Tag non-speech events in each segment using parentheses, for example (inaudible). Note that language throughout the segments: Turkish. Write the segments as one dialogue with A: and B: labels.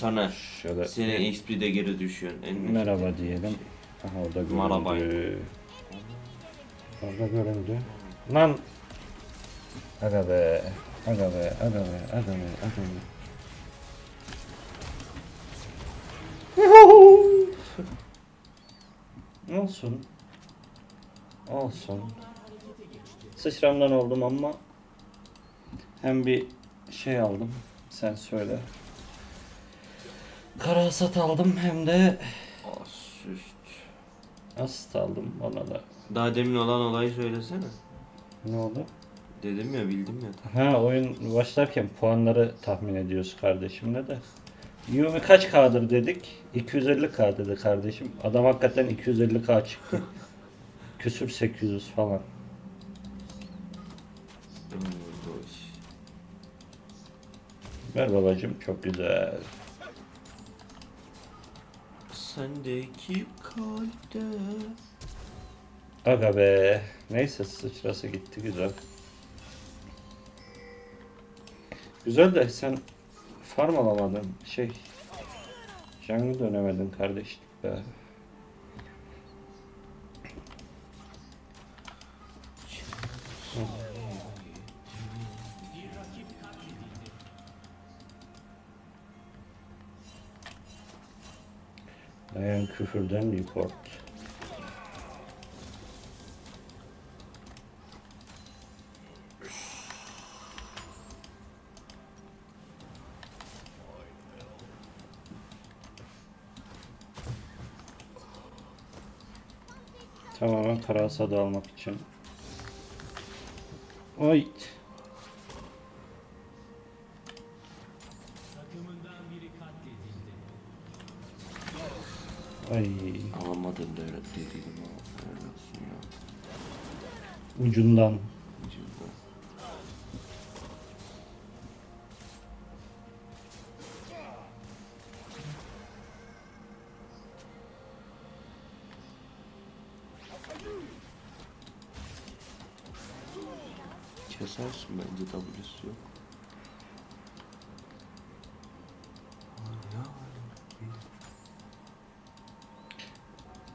A: Sana
B: Şöyle
A: senin XP'de geri düşüyorsun. En
B: merhaba diyelim. Aha orada göründü.
A: Merhaba.
B: Orada göründü. Lan. Aga be. Aga be. Aga be. Aga be. Aga be. Olsun. Olsun. Sıçramdan oldum ama hem bir şey aldım. Sen söyle. Karasat aldım hem de
A: Asüst.
B: Asist aldım ona da.
A: Daha demin olan olayı söylesene.
B: Ne oldu?
A: Dedim ya bildim ya.
B: Ha oyun başlarken puanları tahmin ediyoruz kardeşimle de. Yumi kaç K'dır dedik? 250K dedi kardeşim. Adam hakikaten 250K çıktı. (laughs) Küsür 800 falan.
A: Hmm.
B: Ver babacım çok güzel.
A: Sendeki kalpte.
B: Aga be. Neyse sıçrası gitti güzel. Güzel de sen farm alamadın. Şey. Jungle dönemedin kardeşim be. Dayan küfürden report. Tamamen karasada almak için. Oy. Ay
A: Alamadım da öyle dediydim ama.
B: Ucundan.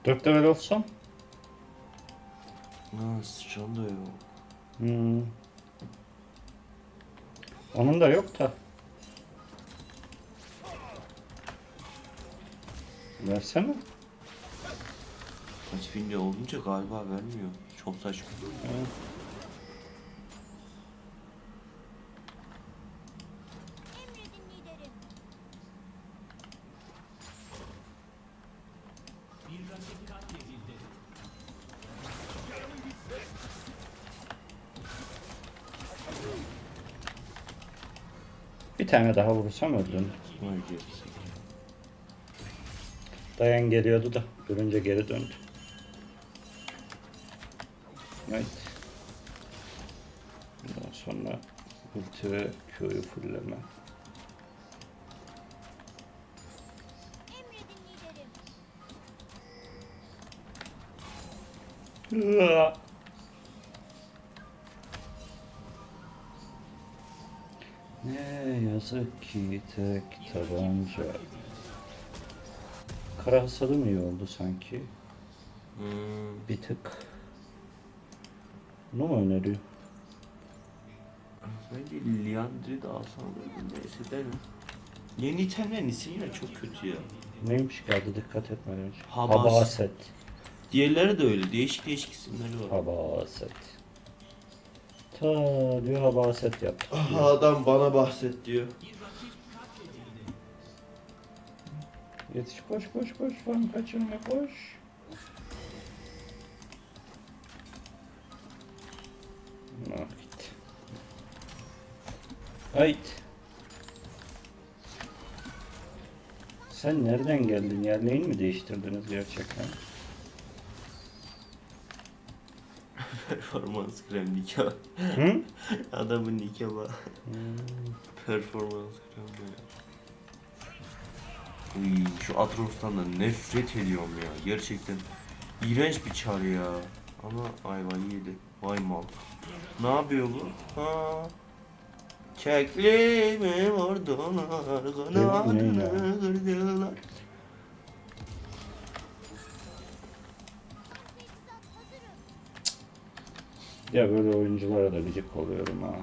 B: Dört level olsam.
A: Ha sıçan da yok.
B: Hmm. Onun da yok da. Versene.
A: Kaç olunca galiba vermiyor. Çok saçma.
B: Evet. Bir tane daha.
A: Vay gerisi.
B: Dayan geliyordu da görünce geri döndü. Evet. Ondan sonra ulti ve Q'yu fullleme. Ne yazık ki tek tabanca. Kara hasadım iyi oldu sanki.
A: Hmm.
B: Bir tık. Bunu mu öneriyor?
A: Bence Liandry de alsam neyse dene. Yeni itemlerin isimleri çok kötü ya.
B: Neymiş adı dikkat etmeden önce.
A: Habas.
B: Habaset.
A: Diğerleri de öyle. Değişik değişik isimleri var.
B: Habaset. Ta diyor habaset yaptık. diyor.
A: adam bana bahset diyor.
B: Yetiş koş koş koş falan kaçırma koş. Ah git. Ayt. Sen nereden geldin? Yerleğini mi değiştirdiniz gerçekten?
A: Performans krem nikah.
B: Hı? (laughs)
A: Adamın nikahı.
B: Hmm.
A: Performans krem ya. Uy, şu Atros'tan da nefret ediyorum ya. Gerçekten iğrenç bir çar ya. Ama ayvayı yedi. Vay mal. Ne yapıyor bu? Ha. Keklimi vurdular, kanadını
B: ne ya?
A: kırdılar.
B: Ya böyle oyunculara da gıcık oluyorum ha.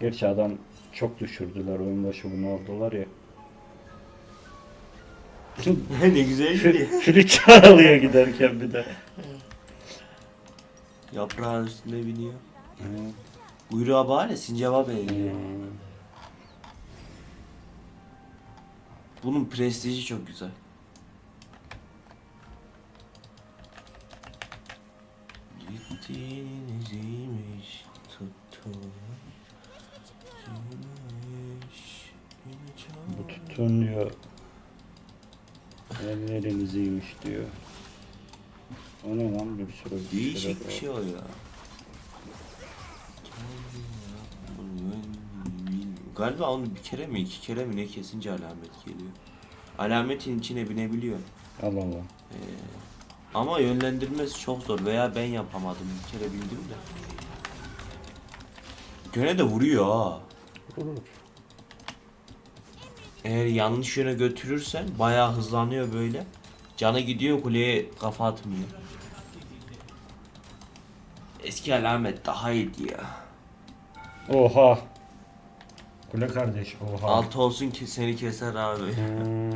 B: Gerçi adam çok düşürdüler oyun başı bunu aldılar ya. (laughs)
A: ne güzel gidiyor.
B: Fili çağrılıyor giderken bir de.
A: Yaprağın üstünde biniyor.
B: Hı.
A: Kuyruğa bari sincaba benziyor.
B: Hmm.
A: Bunun prestiji çok güzel.
B: Bir bir
A: Değişik bir şey o ya. Galiba onu bir kere mi iki kere mi ne kesince alamet geliyor. Alametin içine binebiliyor.
B: Allah Allah.
A: Ee, ama yönlendirmesi çok zor veya ben yapamadım bir kere bildim de. Gene de vuruyor ha.
B: Vurur.
A: Eğer yanlış yöne götürürsen bayağı hızlanıyor böyle. Canı gidiyor kuleye kafa atmıyor. Eski alamet daha iyiydi ya.
B: Oha. Kule kardeş oha.
A: Altı olsun ki seni keser abi.
B: Hmm.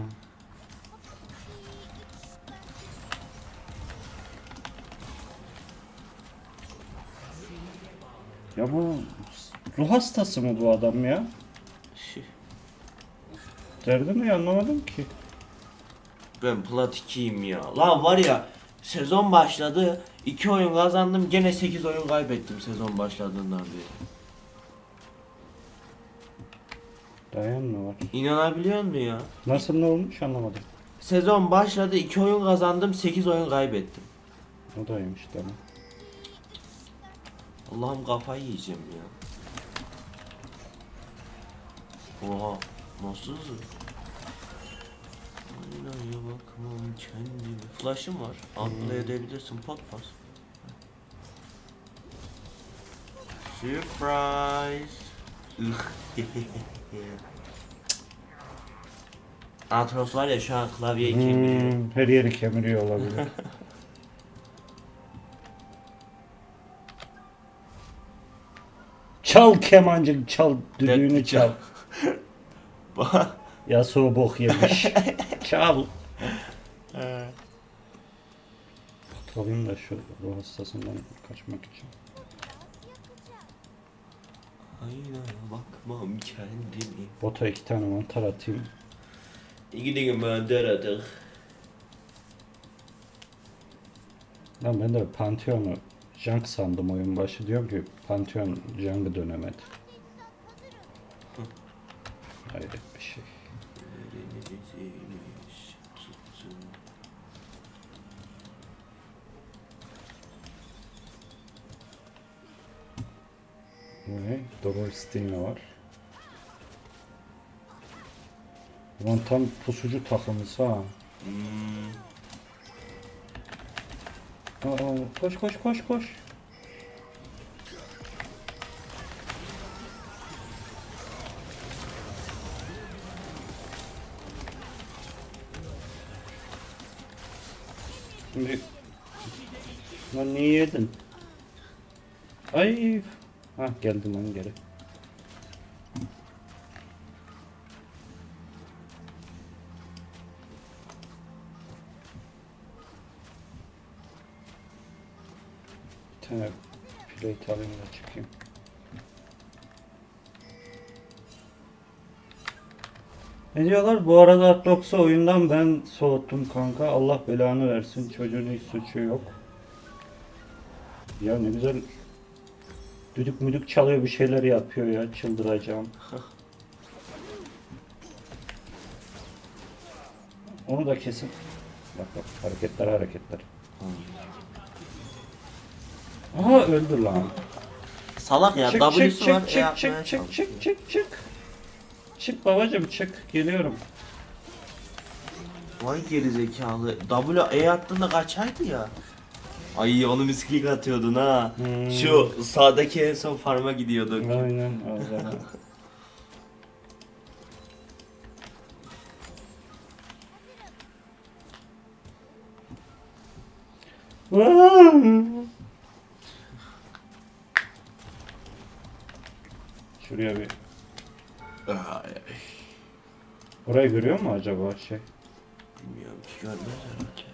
B: Ya bu ruh hastası mı bu adam ya? Derdi ne anlamadım ki.
A: Ben plat 2'yim ya. Lan var ya sezon başladı. 2 oyun kazandım gene 8 oyun kaybettim sezon başladığından beri.
B: Dayan mı var?
A: İnanabiliyor musun ya?
B: Nasıl ne olmuş anlamadım.
A: Sezon başladı 2 oyun kazandım 8 oyun kaybettim.
B: O daymış tamam.
A: Allah'ım kafayı yiyeceğim ya. Oha nasıl hızlı? Aynaya bakmam kendime. Flash'ım var. Atla edebilirsin pot pas. Surprise. (laughs) Atros var ya şu an klavyeyi kemiriyor.
B: Hmm, her yeri kemiriyor olabilir. (laughs) çal kemancı çal düdüğünü çal. (laughs) Yasuo bok yemiş. Çal. Alayım da şu ruh hastasından kaçmak için.
A: Aynaya bakmam kendime.
B: Bota iki tane mantar atayım.
A: Gidin ben deradık.
B: Lan ben de Pantheon'u Junk sandım oyun başı. Diyorum ki Pantheon Junk'ı dönemedi. Hayret bir şey. Bu ne? Double Sting'e var. Ulan tam pusucu takımısı ha.
A: Hmm,
B: Aa, koş koş koş koş. Şimdi Lan niye yedin? Ay. Ha geldim lan geri. Tane plate alayım da çıkayım. Ne diyorlar? Bu arada Atlox'u oyundan ben soğuttum kanka. Allah belanı versin. Çocuğun hiç suçu yok. Ya ne güzel düdük müdük çalıyor bir şeyler yapıyor ya. Çıldıracağım. (laughs) Onu da kesin. Bak bak hareketler hareketler. Aha öldü lan.
A: Salak ya
B: çık
A: W'su
B: çık
A: var.
B: çık
A: e
B: çık çık çık çık çık çık. Çık babacım çık geliyorum.
A: Vay gerizekalı. W E attığında kaçaydı ya. Ay onu misklik atıyordun ha.
B: Hmm.
A: Şu sağdaki en son farma gidiyorduk.
B: Aynen öyle. (laughs) Şuraya bir
A: Ay, ay.
B: Orayı görüyor mu acaba şey?
A: Bilmiyorum ki görmez herhalde.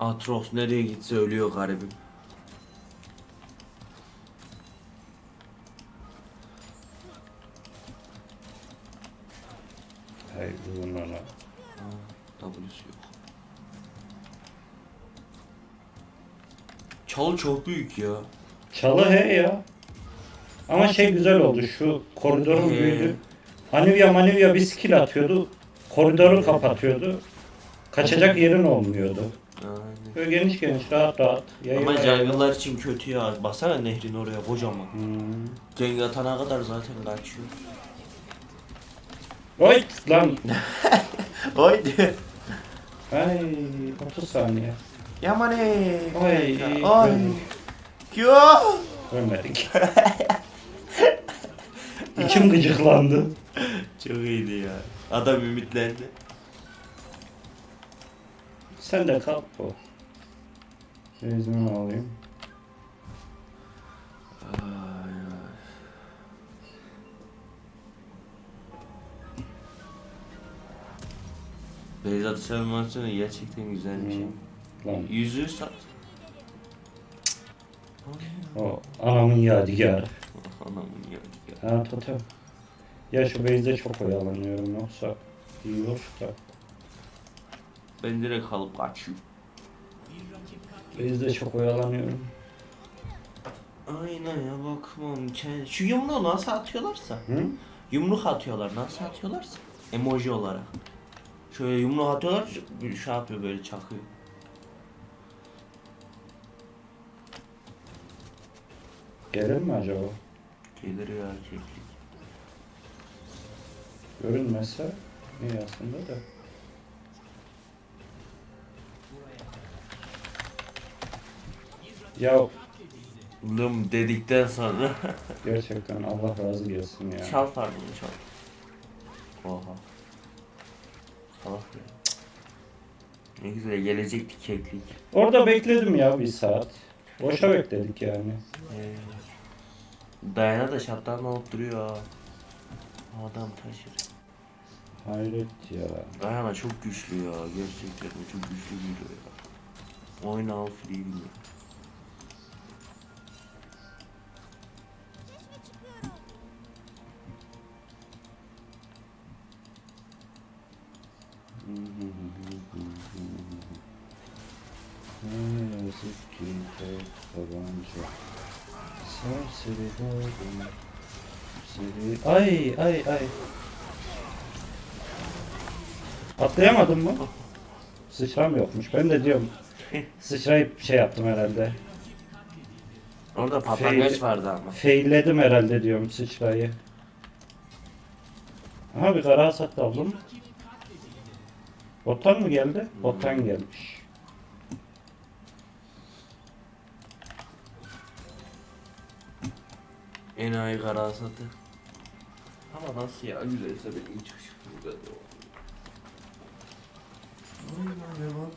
A: Atros nereye gitse ölüyor garibim. Çok büyük ya.
B: Çalı he ya. Ama şey güzel oldu şu koridorun büyüdü. Anivya manivya bir skill atıyordu. Koridoru kapatıyordu. Kaçacak yerin olmuyordu.
A: Aynen.
B: Böyle geniş geniş rahat rahat.
A: Ama jungle'lar için kötü ya. Baksana nehrin oraya kocaman.
B: Hmm.
A: Cenk atana kadar zaten kaçıyor.
B: Oy lan. (laughs)
A: Haydi.
B: Ay 30 saniye.
A: Yamane.
B: Ay.
A: Ay. Kyo.
B: Ölmedik. İçim gıcıklandı.
A: Çok iyiydi ya. Adam ümitlendi.
B: Sen de kalk bu. Sezimi alayım.
A: Beyzat Selmanson'u gerçekten güzel bir şey.
B: Lan
A: Yüzüğü sat.
B: o anamın yadigarı.
A: Anamın ya.
B: Ha totem. Ya şu base'de çok oyalanıyorum yoksa iyi olur da.
A: Ben direkt alıp kaçıyorum.
B: Base'de çok oyalanıyorum.
A: Aynen ya bakmam. Şu yumruğu nasıl atıyorlarsa.
B: Hı?
A: Yumruk atıyorlar. Nasıl atıyorlarsa. Emoji olarak. Şöyle yumruk atıyorlar. Şey yapıyor böyle çakıyor.
B: Gelir mi acaba?
A: Gelir ya keklik.
B: Görünmezse iyi aslında da. Ya
A: Lım dedikten sonra. (laughs)
B: gerçekten Allah razı gelsin ya.
A: çal pardon çal. Oha. Salak ya. Ne güzel gelecekti keklik.
B: Orada bekledim ya bir saat. Boşa bekledik yani.
A: Ee, Dayana da şaptan olup duruyor ha. Adam taşır.
B: Hayret ya.
A: Dayana çok güçlü ya. Gerçekten çok güçlü bir ya. Oyna al free bilmiyor.
B: Ne yazık ki tek tabanca. Serseri doğdum. Seri... Ay ay ay. Atlayamadım mı? Sıçram yokmuş. Ben de diyorum. Sıçrayıp şey yaptım herhalde.
A: Orada papangaç
B: Fail-
A: vardı ama.
B: Failledim herhalde diyorum sıçrayı. Aha bir kara hasat aldım. Botan mı geldi? Botan gelmiş.
A: Enayi karasatı. Ama nasıl ya güzelse benim çık çık güzel de o. Oyna bak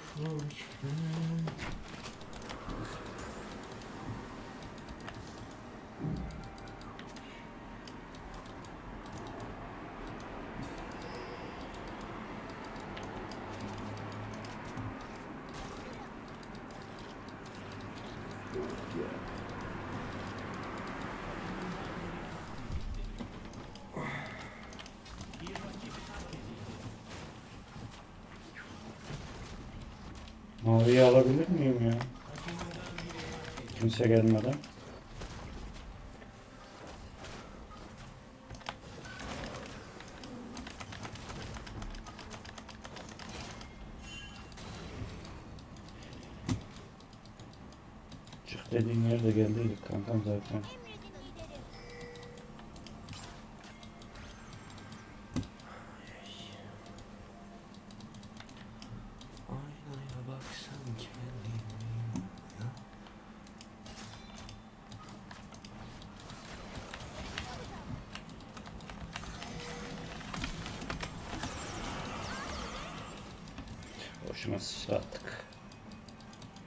B: Maviyi alabilir miyim ya? Kimse gelmeden. Çık dediğin yerde geldiydik kankam zaten.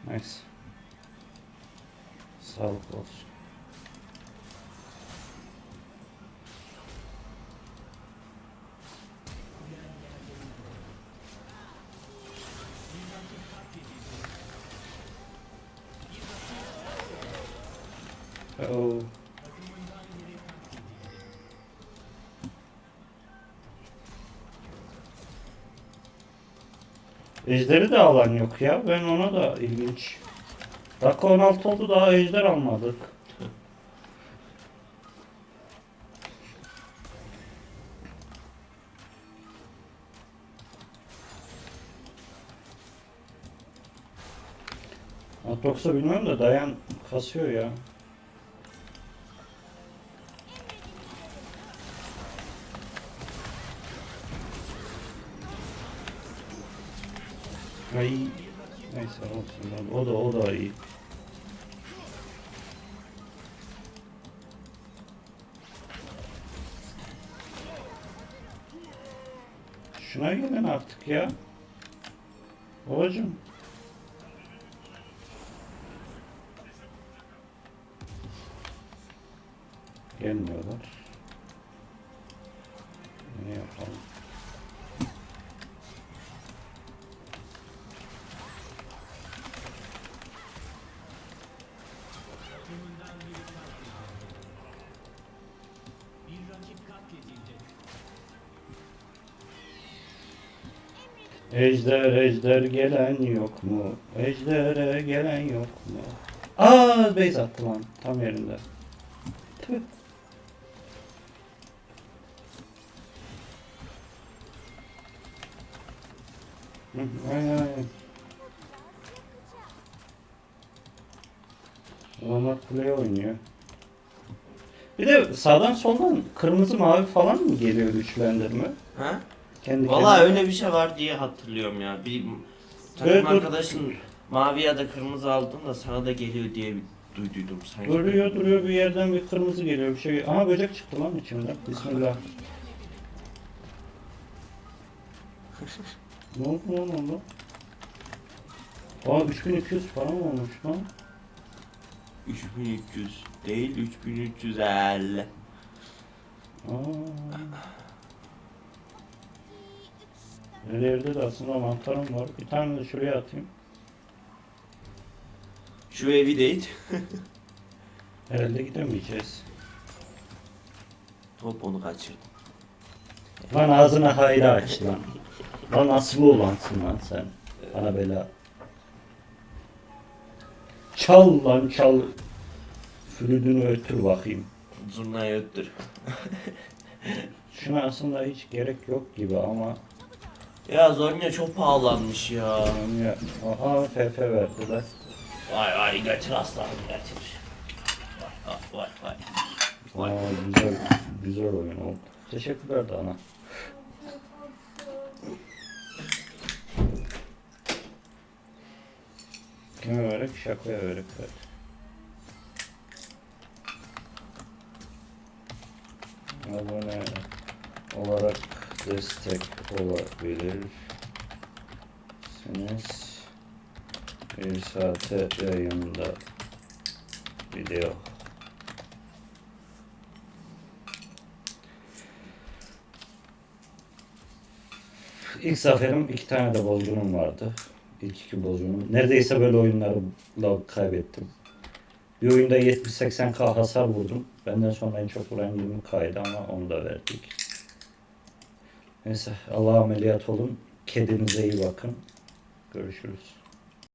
B: Neyse. Sağlık olsun. Ejderi de alan yok ya. Ben ona da ilginç. Dakika 16 oldu daha ejder almadık. Atrox'u bilmiyorum da dayan kasıyor ya. Ay. Neyse olsun. O da o da iyi. Şuna gelin artık ya. Babacım. Gelmiyorlar. Ne yapalım? Ejder ejder gelen yok mu? Ejder'e gelen yok mu? Aa base attı lan tam yerinde. Tüh. Aynen aynen. Adamlar kuleye oynuyor. Bir de sağdan soldan kırmızı mavi falan mı geliyor güçlendirme?
A: Ha?
B: Kendi
A: Valla öyle bir şey var diye hatırlıyorum ya. Bir takım
B: Evet, dur.
A: arkadaşın mavi ya da kırmızı aldın da sana da geliyor diye bir duyduydum sanki.
B: Duruyor duruyor bir yerden bir kırmızı geliyor bir şey. Aha böcek çıktı lan içimden. Bismillah. (laughs) ne oldu lan oldu? Aa 3200 falan olmuş lan.
A: 3300 değil 3350.
B: Aa. Her yerde de aslında mantarım var. Bir tane de şuraya atayım.
A: Şu evi değil. (laughs)
B: Herhalde gidemeyeceğiz.
A: Hop onu kaçırdım.
B: Lan ağzına hayra aç lan. Lan nasıl olansın lan sen. Bana bela. Çal lan çal. Flütünü öttür bakayım.
A: Zurnayı öttür. (laughs)
B: Şuna aslında hiç gerek yok gibi ama
A: Ya Zonya çok pahalanmış ya.
B: yani aha FF verdiler.
A: Vay vay getir aslanım getir. Vay vay vay. vay.
B: Aa, güzel güzel oyun oldu. Teşekkürler Dana. Kime vererek? Şakoya vererek verdi. Abone olarak destek olabilirsiniz. Bir saate yayında video. İlk zaferim iki tane de bozgunum vardı. İlk iki bozgunum. Neredeyse böyle oyunlarla kaybettim. Bir oyunda 70-80k hasar vurdum. Benden sonra en çok vuran 20k'ydı ama onu da verdik. Neyse Allah'a ameliyat olun. Kedinize iyi bakın. Görüşürüz.